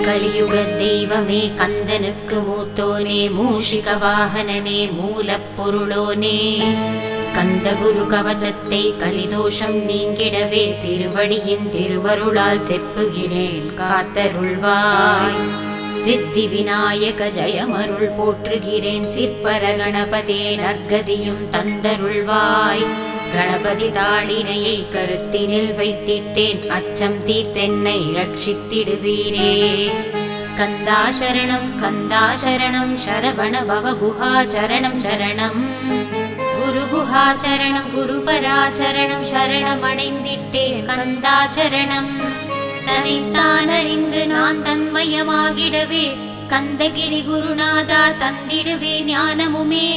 கலியுக தெய்வமே கந்தனுக்கு மூத்தோனே மூஷிக வாகனனே மூலப்பொருளோனே ஸ்கந்த குரு கவசத்தை கலிதோஷம் நீங்கிடவே திருவடியின் திருவருளால் செப்புகிறேன் காத்தருள்வாய். சித்தி விநாயக ஜெயமருள் போற்றுகிறேன் சிற்பர கணபதே நற்கதியும் தந்தருள்வாய். கணபதி தாளினையை கருத்தினில் வைத்திட்டேன். அச்சம் தீர்த்தென்னை ரட்சித்திடுவீரே ஸ்கந்தாசரணம் ஸ்கந்தாசரணம் சரவண பவ குஹாச்சரணம் சரணம். சரணம் குரு குஹா சரணம் குரு பராச்சரணம் சரணம் அடைந்திட்டேன் கந்தா தனித்தான் அறிந்து நான் தன்மயமாகிடவே. ஸ்கந்தகிரி குருநாதா தந்திடுவே ஞானமுமே.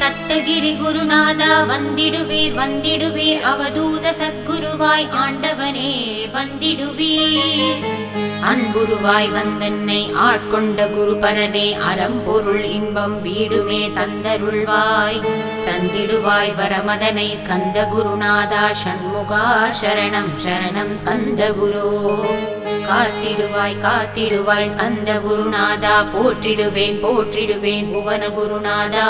தத்தகிரி குருநாதா வந்திடுவீர் வந்திடுவீர். அவதூத சத்குருவாய் ஆண்டவனே வந்திடுவீர். அன்புருவாய் வந்தன்னை ஆட்கொண்ட குருபரனே அறம்பொருள் இன்பம் வீடுமே தந்தருள்வாய். தந்திடுவாய் வரமதனை ஸ்கந்த குருநாதா ஷண்முகா சரணம் சரணம் ஸ்கந்த குரு. காத்திடுவாய் காத்திடுவாய். ஸ்கந்த குருநாதா போற்றிடுவேன் போற்றிடுவேன். புவன குருநாதா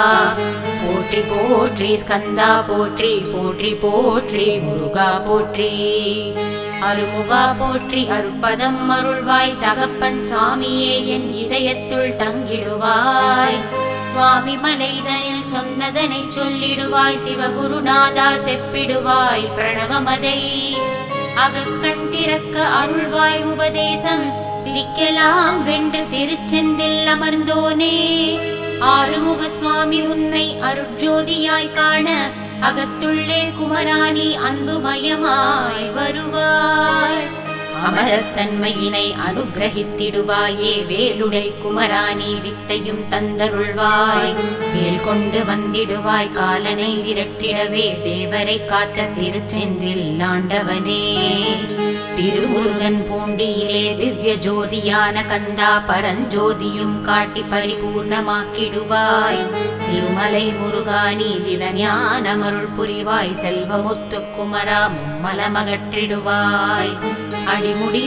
போற்றி போற்றி. ஸ்கந்தா போற்றி போற்றி போற்றி. முருகா போற்றி. அருமுகா போற்றி. அருட்பதம் அருள்வாய். தகப்பன் சுவாமியே என் இதயத்துள் தங்கிடுவாய். சுவாமி மலைதனில் சொன்னதனை சொல்லிடுவாய். சிவகுருநாதா செப்பிடுவாய். பிரணவமதை அகக்கண் திறக்க அருள்வாய் உபதேசம். திரிக்கலாம் வென்று திருச்செந்தில் அமர்ந்தோனே. ஆறுமுக சுவாமி உன்னை அருட்ஜோதியாய் காண அகத்துள்ளே குமராணி அன்புமயமாய் வருவாய் அமரத்தன்மையினை அனுகிரகித்திடுவாயே வேலுடை குமராணி வித்தையும் தந்தருள்வாய். வேல் கொண்டு வந்திடுவாய் காலனை விரட்டிடவே தேவரை காத்த திருச்செந்தில் ஆண்டவனே. திருமுருகன் பூண்டியிலே திவ்ய ஜோதியான கந்தா பரஞ்சோதியும் காட்டி பரிபூர்ணமாக்கிடுவாய். திருமலை முருகானி தினஞானமருள் புரிவாய் செல்வமுத்து குமரா மும்மலமகற்றிடுவாய். அடிமுடி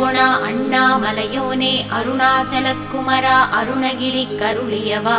குணா அண்ணாமலையோனே அருணாச்சல குமரா அருணகிரி கருளியவா.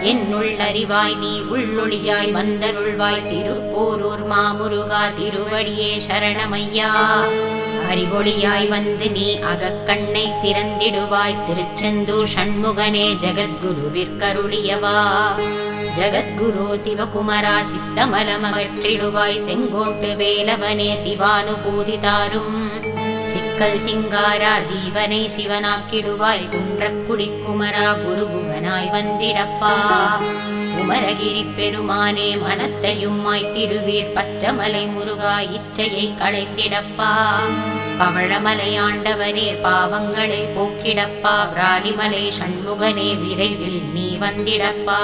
என்னுள் அறிவாய் நீ உள்ளொளியாய் வந்தருள்வாய். திருப்போரூர் மாமுருகா திருவடியே சரணமையா. அறிவொளியாய் வந்து நீ அகக்கண்ணை திறந்திடுவாய். திருச்செந்தூர் ஷண்முகனே ஜெகத்குருவிற்கருளியவா. ஜகத்குரு சிவகுமரா சித்தமலமகற்றிடுவாய். செங்கோட்டு வேலவனே சிவானுபூதி தாரும். கல் சிங்காரா ஜீவனை சிவனாக்கிடுவாய். குன்றக்குடி குமரா குருகுகனாய் வந்திடப்பா. குமரகிரி பெருமானே மனத்தையும் மாய்த்திடுவீர். பச்சமலை முருகா இச்சையை களைந்திடப்பா. பவழமலை ஆண்டவனே பாவங்களை போக்கிடப்பா. விராலிமலை சண்முகனே விரைவில் நீ வந்திடப்பா.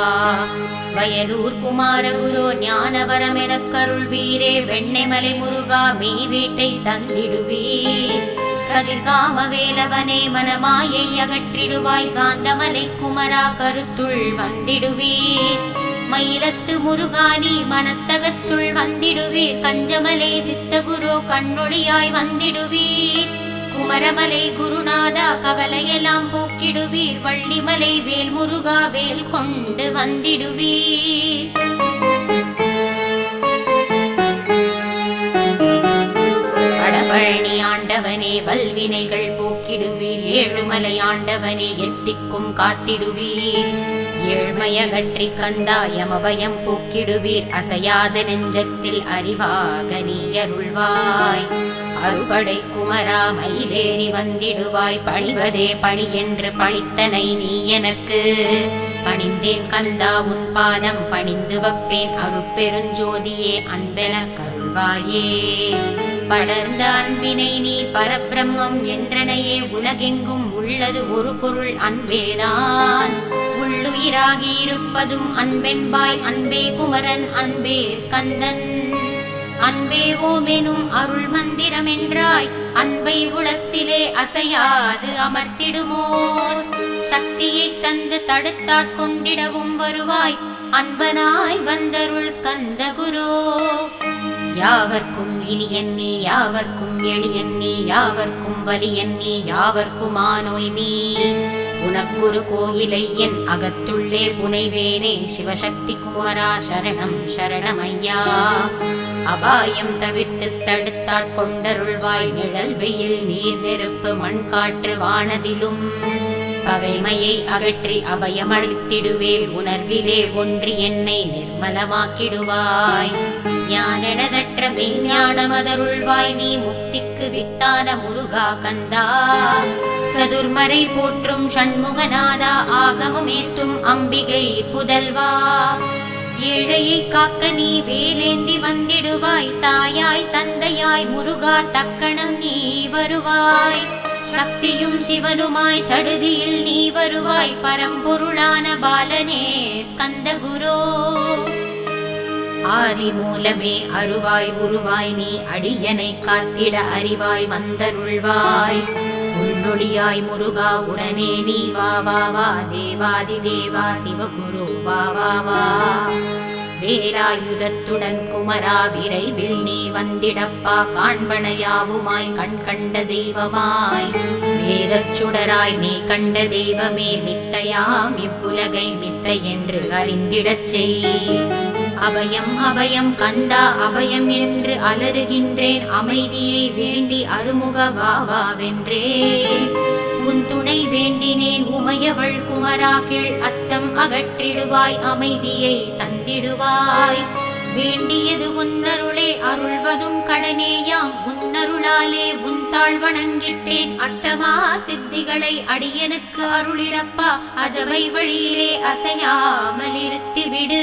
வயலூர் குமாரகுரு ஞானவரம் எனக் கருள்வீரே வெண்ணைமலை முருகா மெய் வீட்டை தந்திடுவீர். கதிர்காம வேலவனே மனமாயை அகற்றிடுவாய் காந்தமலை குமரா கருத்துள் வந்திடுவீர். மயிலத்து முருகானி மனத்தகத்துள் வந்திடுவீர். கஞ்சமலை சித்தகுரு கண்ணொழியாய் வந்திடுவீர். குமரமலை குருநாதா கவலையெல்லாம் போக்கிடுவீர். வள்ளிமலை வேல் முருகா வேல் கொண்டு வந்திடுவீர். வடபழனி ஆண்டவனே வல்வினைகள் போக்கிடுவீர். ஏழுமலை ஆண்டவனே எத்திக்கும் காத்திடுவீர். ஏழ்மையகற்றி கந்தா யமபயம் போக்கிடுவீர். அசையாத நெஞ்சத்தில் அறிவாக நீ அருள்வாய். அறுபடை குமரா மயிலேறி வந்திடுவாய். பணிவதே பணி என்று பணித்தனை நீ எனக்கு. பணிந்தேன் கந்தா உன் பாதம் பணிந்து வப்பேன். அருட்பெருஞ்சோதியே அன்பென கருள்வாயே. படர்ந்தான் வினை நீ பரபிரம்மம் என்றனையே உலகெங்கும் உள்ளது ஒரு பொருள் அன்பேதான் உள்ளுயிராகி இருப்பதும் அன்பென்பாய் அன்பே குமரன் அன்பே ஸ்கந்தன். அன்பே ஓமெனும் அருள் மந்திரம் என்றாய் அன்பை உளத்திலே அசையாது அமர்த்திடுமோர். சக்தியை தந்து தடுத்தாட்கொண்டிடவும் வருவாய் அன்பனாய் வந்தருள் ஸ்கந்த குரு. யாவர்க்கும் இனி என்னே யாவர்க்கும் எளியன்னே யாவர்க்கும் வலி யாவர்க்குமானோய் யாவர்க்கும் ஆனோய் நீ உனக்குரு கோயிலை என் அகத்துள்ளே புனைவேனே சிவசக்தி குமரா சரணம் சரணமையா. அபாயம் தவிர்த்து தடுத்தாட்கொண்டருள்வாய் நிழல் வெயில் நீர் நெருப்பு மண் காற்று வானதிலும். பகைமையை அகற்றி அபயமளித்திடுவேல் உணர்விலே ஒன்றி என்னை நிர்மலமாக்கிடுவாய். ஞானெனதற்ற மெய்ஞானமதருள்வாய் நீ முக்திக்கு வித்தான முருகா கந்தா. சதுர்மறை போற்றும் ஷண்முகநாதா ஆகமமேத்தும் அம்பிகை புதல்வா. ஏழையை காக்க நீ வேலேந்தி வந்திடுவாய் தாயாய் தந்தையாய் முருகா தக்கணம் நீ வருவாய். சக்தியும் சிவனுமாய் சடுதியில் நீ வருவாய் பரம்பொருளான பாலனே ஸ்கந்த குரோ ஆதி மூலமே அருவாய் உருவாய் நீ அடியனை காத்திட அறிவாய் வந்தருள்வாய். உள்ளொளியாய் முருகா உடனே நீ வா வா வா தேவாதி தேவா சிவகுரு வா வா வா. வேலாயுதத்துடன் குமரா விரைவில் நீ வந்திடப்பா காண்பனையாவுமாய் கண் கண்ட தெய்வமாய். வேதச்சுடராய் நீ கண்ட தெய்வமே மித்தையாம் இவ்வுலகை மித்தை என்று அறிந்திடச் செய். அபயம் அபயம் கந்தா அபயம் என்று அலறுகின்றேன். அமைதியை வேண்டி அருமுக வாவாவென்றேன் உன் துணை வேண்டினேன் உமையவள் குமரா கீழ் அச்சம் அகற்றிடுவாய் அமைதியை தந்திடுவாய். வேண்டியது உன்னருளே அருள்வதும் கடனேயாம். உன்னருளாலே உன் தாழ் வணங்கிட்டேன். அட்டமா சித்திகளை அடியனுக்கு அருளிடப்பா. அஜவை வழியிலே அசையாமல் இருத்திவிடு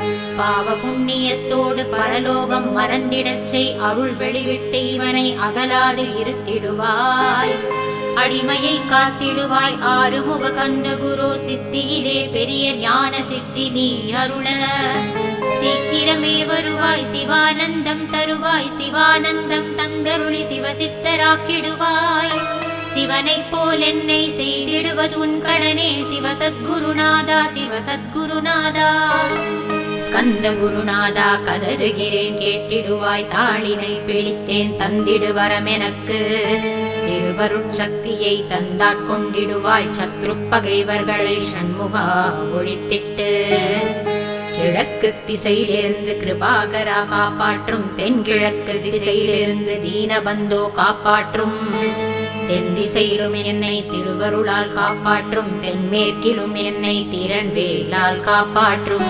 பாவ புண்ணியத்தோடு பரலோகம் மறந்திடச் செய். அருள் வெளிவிட்டு இவனை அகலாது இருத்திடுவாய். அடிமையை காத்திடுவாய். ஆறுமுக கந்த குரு சித்தியிலே பெரிய ஞான சித்தி நீ அருள. சீக்கிரமே வருவாய். சிவானந்தம் தருவாய். சிவானந்தம் தந்தருளி சிவசித்தராக்கிடுவாய். சிவனைப் போல் என்னை செய்திடுவது உன் கடனே. சிவசத்குருநாதா சிவசத்குருநாதா. ஸ்கந்த குருநாதா கதறுகிறேன் கேட்டிடுவாய் தாளினை பிழித்தேன் தந்திடு வரம் எனக்கு. திருவருட்சக்தியை தந்தாட்கொண்டிடுவாய் சத்ரு பகைவர்களை சண்முகா ஒழித்திட்டு. கிழக்கு திசையிலிருந்து கிருபாகரா காப்பாற்றும் தென்கிழக்கு திசையிலிருந்து தீனபந்தோ காப்பாற்றும். தென் திசையிலும் என்னை திருவருளால் காப்பாற்றும் தென்மேற்கிலும் என்னை திறன்வேலால் காப்பாற்றும்.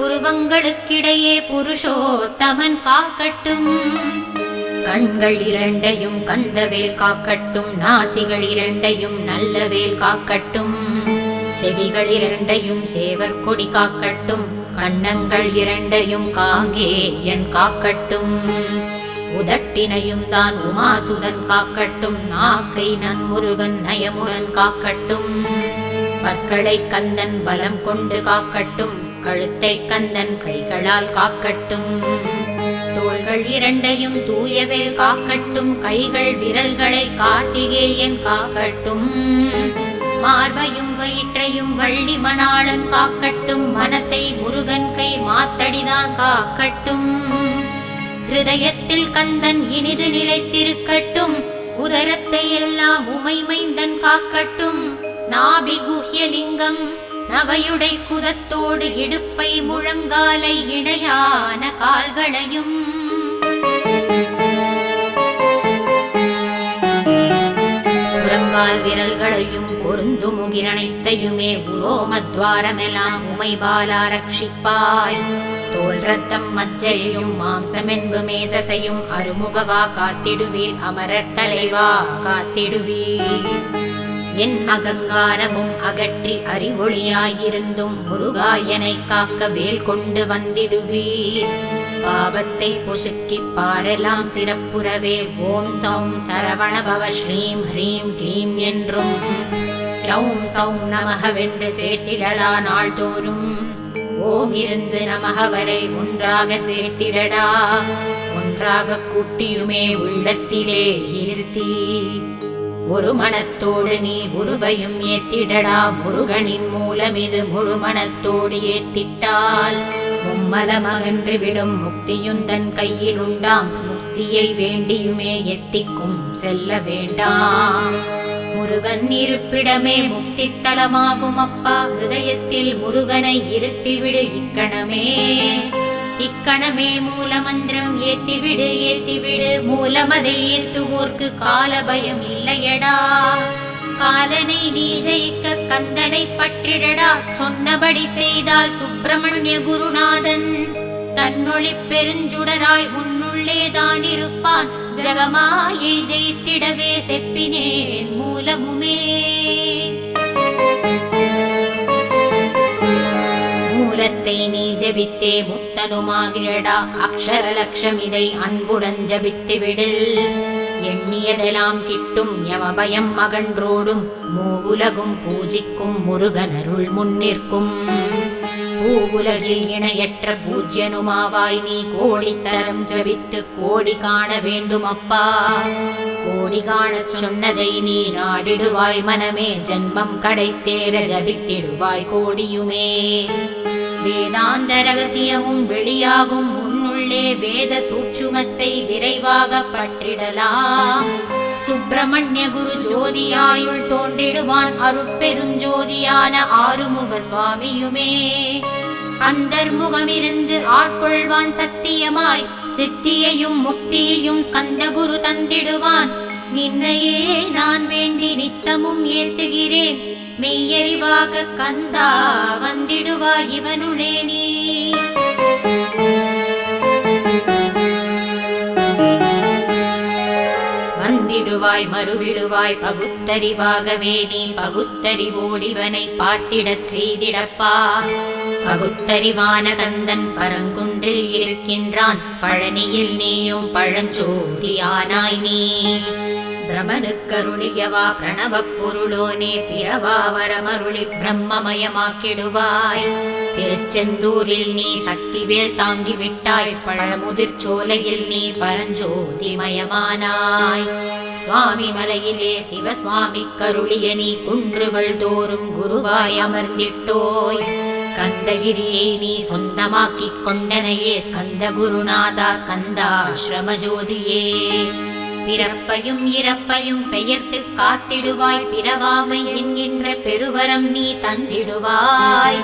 புருவங்களுக்கிடையே புருஷோத்தமன் காக்கட்டும். கண்கள் இரண்டையும் கந்தவேல் காக்கட்டும். நாசிகள் இரண்டையும் நல்லவேல் காக்கட்டும். செவிகள் இரண்டையும் சேவர் கொடி காக்கட்டும். கண்ணங்கள் இரண்டையும் காங்கே என் காக்கட்டும். உதட்டினையும் தான் உமாசுதன் காக்கட்டும். நாக்கை நன்முருகன் நயமுடன் காக்கட்டும். பற்களை கந்தன் பலம் கொண்டு காக்கட்டும். கழுத்தை கந்தன் கைகளால் காக்கட்டும். தோள்கள் இரண்டையும் தூயவேல் காக்கட்டும். கைகள் விரல்களை கார்த்திகேயன் காக்கட்டும். மார்பையும் வயிற்றையும் வள்ளி மணாளன் காக்கட்டும். மனத்தை முருகன் கை மாத்தடிதான் காக்கட்டும். ஹிருதயத்தில் கந்தன் இனிது நிலைத்திருக்கட்டும். உதரத்தை எல்லாம் உமைமைந்தன் காக்கட்டும். நாபி குஹ்யலிங்கம் நவையுடை குதத்தோடு இடுப்பை முழங்காலை இணையான கால்களையும். முழங்கால் விரல்களையும் பொருந்து முகிரனைத்தையுமே உரோமத்வாரமெல்லாம் உமை பாலா ரட்சிப்பாய். தோல் ரத்தம் மജ്ജையும் மாம்சமென்பு மேதசையும் அருமுகவா காத்திடுவீர் அமரர் தலைவா காத்திடுவீர். என் அகங்காரமும் அகற்றி அறிவொளியாயிருந்தும் முருகாயனை காக்க வேல் கொண்டு வந்திடுவீர். பாவத்தை பொசுக்கி பாரலாம் சிறப்புறவே ஓம் சௌம் சரவண பவ ஸ்ரீம் ஹ்ரீம் க்ளீம் என்றும். க்ளௌம் சௌம் நமகவென்று சேர்த்திடலா நாள்தோறும். ஓம் இருந்து நமக வரை ஒன்றாக சேர்த்திடடா. ஒன்றாக கூட்டியுமே உள்ளத்திலே இருத்தி ஒரு மனத்தோடு நீ உருவையும் ஏத்திடடா. முருகனின் மூலம் இது முழு மனத்தோடு ஏத்திட்டால் மும்மலமகன்று விடும் முக்தியுந்தன் கையில் உண்டாம். முக்தியை வேண்டியுமே எத்திக்கும் செல்ல வேண்டாம். முருகன் இருப்பிடமே முக்தித்தலமாகும் அப்பா. ஹிருதயத்தில் முருகனை இருத்திவிடு இக்கணமே. இக்கணமே மூலமந்திரம் ஏத்திவிடு ஏத்திவிடு. மூலமதை ஏத்துவோர்க்கு கால பயம் இல்லையடா. காலனை நீ ஜெயிக்க கந்தனை பற்றிடடா. சொன்னபடி செய்தால் சுப்பிரமணிய குருநாதன் தன்னொளி பெருஞ்சுடராய் உன்னுள்ளே தான் இருப்பான் ஜகமாயை ஜெயித்திடவே செப்பினேன் மூலமுமே. மூலத்தை நீ ஜபித்தே முத்தனுமாகிழடா அக்ஷர லட்சமிதை அன்புடன் ஜபித்து விடில் எண்ணியதெல்லாம் கிட்டும் யமபயம் மகன்றோடும் மூவுலகும் பூஜிக்கும் முருகனருள் முன்னிற்கும். பூவுலகில் இணையற்ற பூஜ்யனுமாவாய் நீ கோடித்தரம் ஜபித்து கோடி காண வேண்டும் அப்பா கோடி காண சொன்னதை நீ நாடிடுவாய் மனமே ஜென்மம் கடைத்தேர ஜபித்திடுவாய் கோடியுமே. வேதாந்த ரகசியமும் வெளியாகும் உன்னுள்ளே வேத சூட்சுமத்தை விரைவாக பற்றிடலாம். சுப்பிரமணிய குரு ஜோதியாயுள் தோன்றிடுவான் அருட்பெருஞ்சோதியான ஆறுமுக சுவாமியுமே. அந்தர்முகமிருந்து ஆட்கொள்வான் சத்தியமாய் சித்தியையும் முக்தியையும் ஸ்கந்த குரு தந்திடுவான். நின்னையே நான் வேண்டி நித்தமும் ஏத்துகிறேன். மெய்யறிவாக கந்தா வந்திடுவாய் இவனுளே நீ. வந்திடுவாய் மறுவிடுவாய் பகுத்தறிவாகவே நீ. பகுத்தறிவோடிவனை பார்த்திடச் செய்திடப்பா. பகுத்தறிவான கந்தன் பரங்குன்றில் இருக்கின்றான். பழனியில் நீயும் பழஞ்சோதியானாய் நீ. பிரமனுக்கருளியவா பிரணவப் பொருளோனே பிறவா வரமருளி பிரம்மமயமாக்கிடுவாய். திருச்செந்தூரில் நீ சக்திவேல் தாங்கி விட்டாய் பழமுதிர் சோலையில் நீ பரஞ்சோதிமயமானாய். சுவாமி மலையிலே சிவசுவாமி கருளிய நீ குன்றுகள் தோறும் குருவாய் அமர்ந்திட்டோய். ஸ்கந்தகிரியை நீ சொந்தமாக்கிக் கொண்டனையே ஸ்கந்த குருநாதா ஸ்கந்தாசிரம ஜோதியே பிறப்பையும் இறப்பையும் பெயர்த்து காத்திடுவாய் பிறவாமை என்கின்ற பெருவரம் நீ தந்திடுவாய்.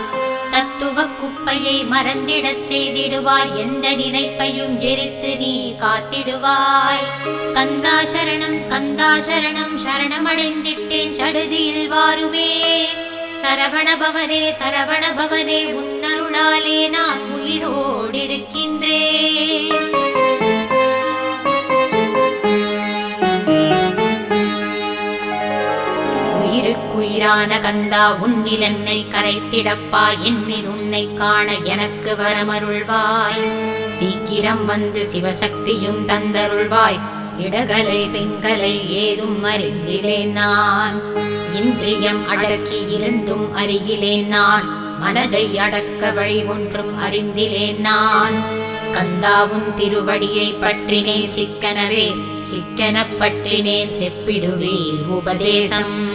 தத்துவ குப்பையை மறந்திடச் செய்திடுவாய் எந்த நினைப்பையும் எரித்து நீ காத்திடுவாய். ஸ்கந்தா சரணம் ஸ்கந்தா சரணம் சரணமடைந்திட்டேன் சடுதியில் வாருவே சரவண பவனே சரவண பவனே உன்னருளாலே நான் உயிரோடிருக்கின்றேன். உயிருக்குயிரான கந்தா உன்னில் என்னை கரைத்திடப்பா. என்னில் உன்னை காண எனக்கு வரமருள்வாய். சீக்கிரம் வந்து சிவசக்தியும் தந்தருள்வாய். இடகலை பெண்களை ஏதும் அறிந்திலேன் நான். இந்திரியம் அடக்கி இருந்தும் அருகிலே நான். மனதை அடக்க வழி ஒன்றும் அறிந்திலேன் நான். ஸ்கந்தாவும் திருவடியை பற்றினேன் சிக்கனவே. சிக்கன பற்றினேன் செப்பிடுவீர் உபதேசம்.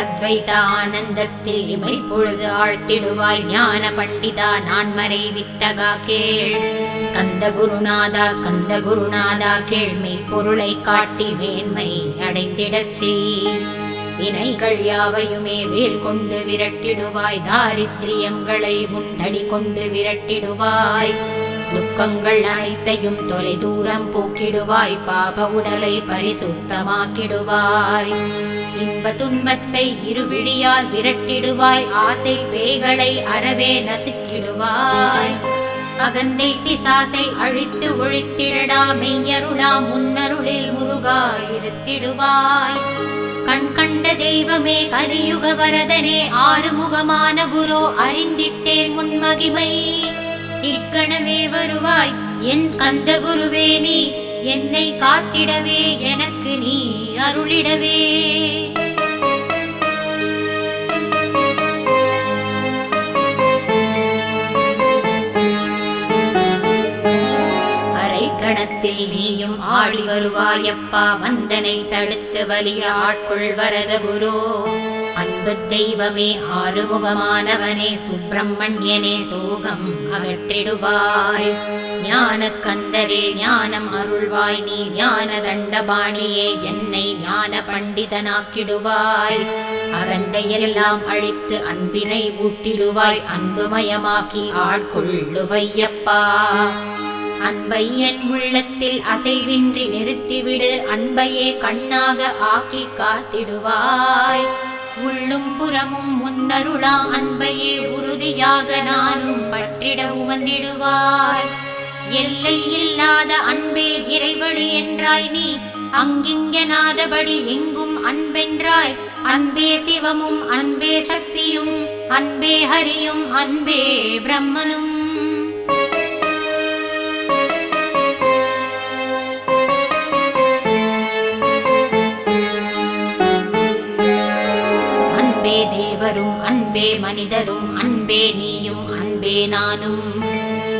அத்வைத ஆனந்தத்தில் இமை பொழுது ஆழ்த்திடுவாய் ஞான பண்டிதா நான் மறை வித்தகா கேள். ஸ்கந்த குருநாதா ஸ்கந்த குருநாதா கேள்மை பொருளை காட்டி மேன்மை அடைந்திடச் செய். வினைகள் யாவையுமே வேல் கொண்டு விரட்டிடுவாய். தாரித்ரியங்களை முந்தடி கொண்டு விரட்டிடுவாய். துக்கங்கள் அனைத்தையும் தொலை தூரம் போக்கிடுவாய். பாப உடலை பரிசுத்தமாக்கிடுவாய். இன்ப துன்பத்தை இருவிழியால் விரட்டிடுவாய். ஆசை பேய்களை அறவே நசுக்கிடுவாய். அகந்தை பிசாசை அழித்து ஒழித்திடடா. மெய்யருளா முன்னருளில் முருகா இருத்திடுவாய். கண் கண்ட தெய்வமே கலியுக வரதனே. ஆறுமுகமான குரு அறிந்திட்டேன் முன்மகிமை இக்கணமே வருவாய். என் ஸ்கந்த குருவே நீ என்னை காத்திடவே எனக்கு நீ அருளிடவே. கணத்தில் நீயும் ஆடி வருவாயப்பா. வந்தனை தடுத்து வலிய ஆட்கொள் வரத குரோ தெய்வமே ஆறுமுகமானவனே சுப்பிரமணியனே சோகம் அகற்றிடுவாய். ஞான ஸ்கந்தரே ஞானம் அருள்வாய். நீ ஞான தண்டபாணியே என்னை ஞான பண்டிதனாக்கிடுவாய். அகந்தையெல்லாம் அழித்து அன்பினை ஊட்டிடுவாய். அன்புமயமாக்கி ஆட்கொள்ளுவையப்பா. அன்பையன் உள்ளத்தில் அசைவின்றி நிறுத்திவிடு. அன்பையே கண்ணாக ஆக்கி காத்திடுவாய். உள்ளும் புறமும் முன்னருளா அன்பையே உறுதியாக நானும் பற்றிட உவந்திடுவாய் எல்லை இல்லாத அன்பே இறைவழி என்றாய் நீ. அங்கிங்கனாதபடி எங்கும் அன்பென்றாய். அன்பே சிவமும் அன்பே சக்தியும் அன்பே ஹரியும் அன்பே பிரம்மனும். அன்பே அன்பே மனிதரும் அன்பே நீயும் அன்பே நானும்.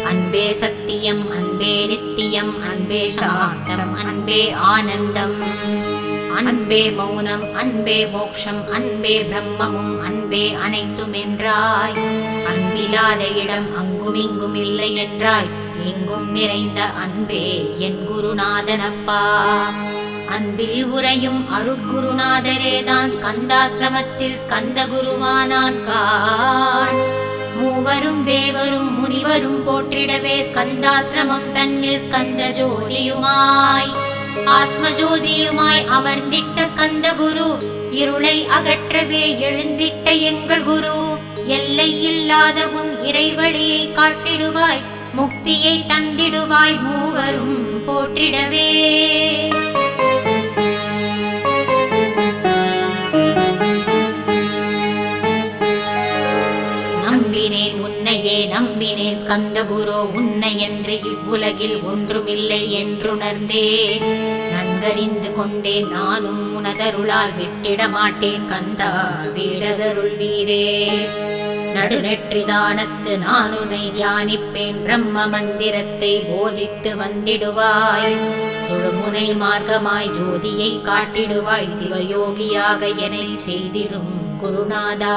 அன்பே சத்தியம் அன்பே நித்தியம் அன்பே சாந்தம் அன்பே ஆனந்தம். அன்பே மௌனம் அன்பே மோக்ஷம் அன்பே பிரம்மமும் அன்பே அனைத்தும் என்றாய் அன்பில்லாத இடம் அங்கும் இங்கும் இல்லை என்றாய் எங்கும் நிறைந்த அன்பே என் குருநாதனப்பா. அன்பில் உரையும் அருட்குருநாதரே தான் ஸ்கந்தாசிரமத்தில் ஸ்கந்த குருவானான் காண். மூவரும் தேவரும் முனிவரும் போற்றிடவே ஸ்கந்தாசிரமம் தன்னில் ஸ்கந்த ஜோதியுமாய் ஆத்ம ஜோதியுமாய் அமர்ந்திட்ட ஸ்கந்த குரு இருளை அகற்றவே எழுந்திட்ட எங்கள் குரு. எல்லை இல்லாத உன் இறைவழியை காட்டிடுவாய் முக்தியை தந்திடுவாய் மூவரும் போற்றிடவே. கந்தபுரோ உன்னை என்று இவ்வுலகில் ஒன்றுமில்லை என்றுணர்ந்தே. நன்கறிந்து கொண்டேன் நானும் உனதருளால் விட்டிட மாட்டேன் கந்தா வீடதருள் வீரே. நடுநெற்றிதானத்து நான் உன்னை தியானிப்பேன் பிரம்ம மந்திரத்தை போதித்து வந்திடுவாய். சுழுமுனை மார்க்கமாய் ஜோதியை காட்டிடுவாய் சிவயோகியாக என்னை செய்திடும் குருநாதா.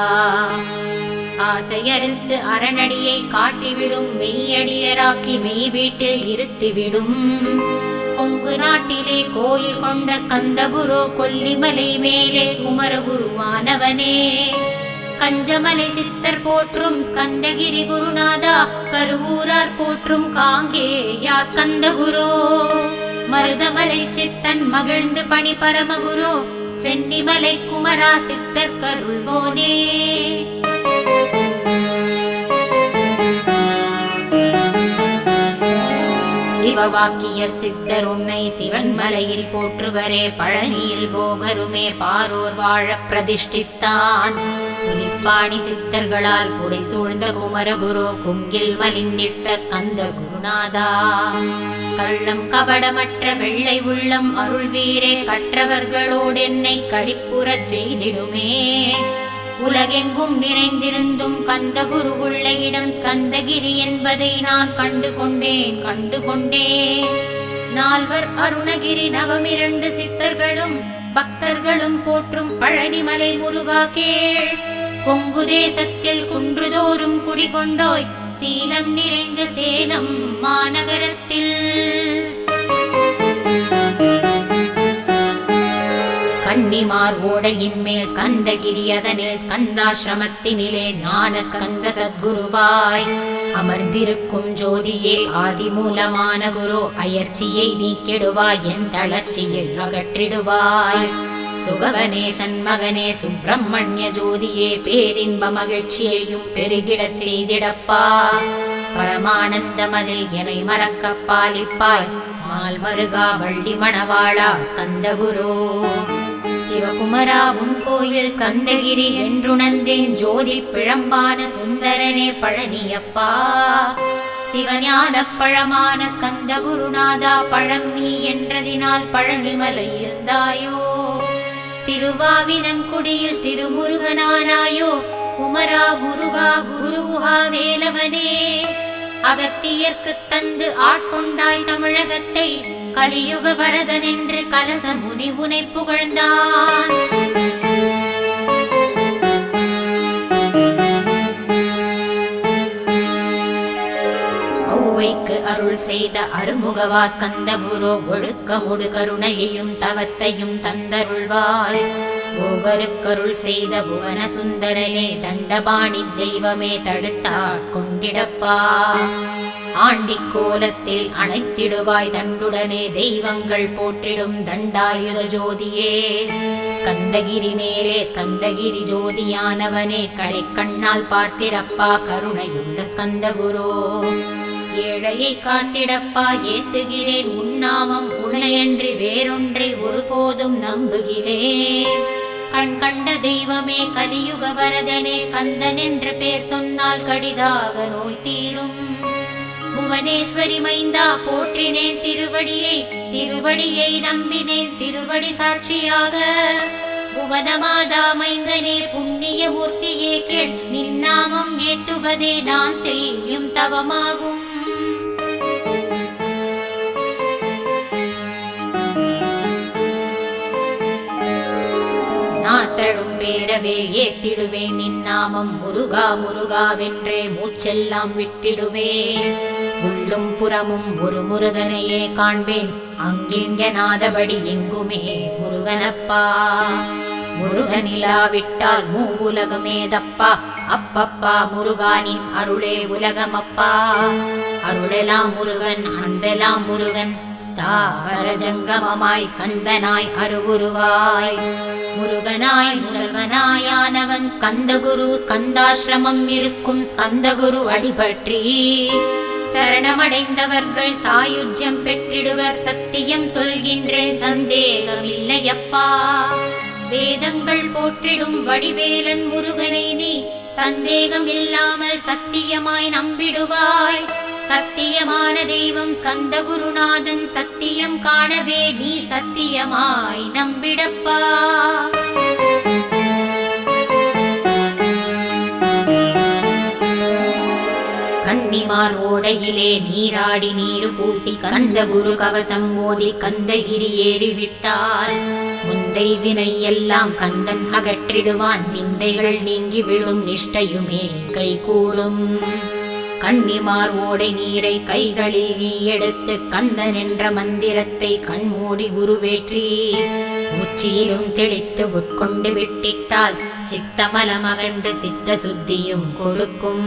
ஆசையறுத்து அரணடியை காட்டிவிடும் மெய்யடியராக்கி மெய் வீட்டில் இருத்திவிடும். கொங்கு நாட்டிலே கோயில் கொண்ட ஸ்கந்தகுரு கொல்லிமலை மேலே குமரகுருவானவனே. கஞ்சமலை சித்தர் போற்றும் ஸ்கந்தகிரி குருநாதா கருவூரார் போற்றும் காங்கேயா ஸ்கந்தகுரு. மருதமலை சித்தன் மகிழ்ந்து பணி பரமகுரு சென்னிமலை குமரா சித்தர் கருள்வோனே. சிவவாக்கியர் சித்தர் உன்னை சிவன் மலையில் போற்றுவரே. பழனியில் போகருமே பாரோர் வாழ பிரதிஷ்டித்தான். புலிப்பாணி சித்தர்களால் புடை சூழ்ந்த குமரகுரு குங்கில் மலிந்திட்ட ஸ்கந்த குருநாதா. கள்ளம் கபடமற்ற வெள்ளை உள்ளம் அருள் வீரே கற்றவர்களோடு என்னை கடிப்புறச் செய்திடுமே. உலகெங்கும் நிறைந்திருந்தும் கந்தகுரு உள்ள இடம் ஸ்கந்தகிரி என்பதை நான் கண்டு கொண்டேன் கண்டு கொண்டேன் நால்வர் அருணகிரி நவமிரண்டு சித்தர்களும் பக்தர்களும் போற்றும் பழனிமலை முருகா கேள். கொங்கு தேசத்தில் குன்றுதோறும் குடிகொண்டோய் சீலம் நிறைந்த சேலம் மாநகரத்தில். கன்னிமார் ஓடையின் மேல் ஸ்கந்தகிரி அதனில் ஸ்கந்தாசிரமத்தினிலே ஞான ஸ்கந்த சத்குருவாய். அமர்ந்திருக்கும் ஜோதியே ஆதிமூலமான குரு அயர்ச்சியை நீக்கிடுவாய் என் தளர்ச்சியை அகற்றிடுவாய். சுகவனே சண்மகனே சுப்பிரமணிய ஜோதியே பேரின்ப மகிழ்ச்சியையும் பெருகிடச் செய்திடப்பா. பரமானந்தமதில் என்னை மறக்க பாலிப்பாய். மால்மருகா வள்ளி மணவாளா ஸ்கந்தகுரு சிவகுமராவும் கோயில் ஸ்கந்தகிரி என்றுணர்ந்தேன். ஜோதி பிழம்பான சுந்தரனே பழனியப்பா. சிவஞான பழமான ஸ்கந்த குருநாதா பழம் நீ என்றதினால் பழனிமலை இருந்தாயோ? திருவாவினன் குடியில் திருமுருகனானாயோ? குமரா முருகா குருகுஹா வேலவனே. அகத்தியர்க்கு தந்து ஆட்கொண்டாய் தமிழகத்தை கலியுக வரதன் என்று கலச முனி உனை புகழ்ந்தான். ஔவைக்கு அருள் செய்த அருமுகவா ஸ்கந்த குரு ஒழுக்கமுடு கருணையையும் தவத்தையும் தந்தருள்வாய். போகருக்கருள் செய்த புவன சுந்தரனே தண்டபாணி தெய்வமே தடுத்தாட் ஆண்டி கோலத்தில் அணைத்திடுவாய் தண்டுடனே தெய்வங்கள் போற்றிடும் தண்டாயுத ஜோதியே. ஸ்கந்தகிரி மேலே ஸ்கந்தகிரி ஜோதியானவனே கடை கண்ணால் பார்த்திடப்பா கருணையுள்ள ஸ்கந்தகுரோ. ஏழையை காத்திடப்பா ஏத்துகிறேன் உன்னாமம் உனையன்றி வேறொன்றை ஒருபோதும் நம்புகிறேன் கண் கண்ட தெய்வமே கலியுக வரதனே கந்தன் என்று பேர் சொன்னால் கடிதாக நோய் தீரும். புவனேஸ்வரி மைந்தா போற்றினேன் திருவடியை திருவடியை நம்பினேன் திருவடி சாட்சியாக. புவனமாதா மைந்தனே புண்ணிய மூர்த்தியே கேள் நின்னாமம் ஏத்துவதே நான் செய்யும் தவமாகும். நாத்தழும் பேரவே ஏத்திடுவேன் நின்னாமம் முருகா முருகா வென்றே மூச்செல்லாம் விட்டிடுவேன். உள்ளும் புறமும் ஒரு முருகனையே காண்பேன். அங்கிங்க நாதபடி எங்குமே முருகனப்பா. முருகனிலாவிட்டால் மூவுலகமேதப்பா அப்பப்பா முருகானின் அருளே உலகமப்பா. அருளெலாம் முருகன் அன்பெலாம் முருகன் ஸ்தாவர ஜங்கமமாய் ஸ்கந்தனாய் அருகுருவாய் முருகனாய் முதல்வனாயானவன் ஸ்கந்தகுரு ஸ்கந்தாசிரமம் இருக்கும் ஸ்கந்தகுரு அடிபற்றி சரணமடைந்தவர்கள் சாயுஜ்யம் பெற்றிடுவர் சத்தியம் சொல்கின்றேன் சந்தேகமில்லையப்பா. வேதங்கள் போற்றிடும் வடிவேலன் முருகனை நீ சந்தேகம் இல்லாமல் சத்தியமாய் நம்பிடுவாய். சத்தியமான தெய்வம் ஸ்கந்த குருநாதன் சத்தியம் காணவே நீ சத்தியமாய் நம்பிடப்பா. கன்னிமார் ஓடையிலே நீராடி நீரு பூசி கந்த குரு கவசம் ஓதி கந்தகிரி ஏறி விட்டார் முந்தை வினை எல்லாம் கந்தன் அகற்றிடுவான் நிந்தைகள் நீங்கி விழும் நிஷ்டையுமே கைகூடும். கண்ணிமார் ஓடை நீரை கைகளில் நீ எடுத்து கந்தன் என்ற மந்திரத்தை கண்மூடி உருவேற்றி உச்சியிலும் தெளித்து உட்கொண்டு விட்டிட்டால் சித்தமலம் அகன்று சித்த சுத்தியும் கொடுக்கும்.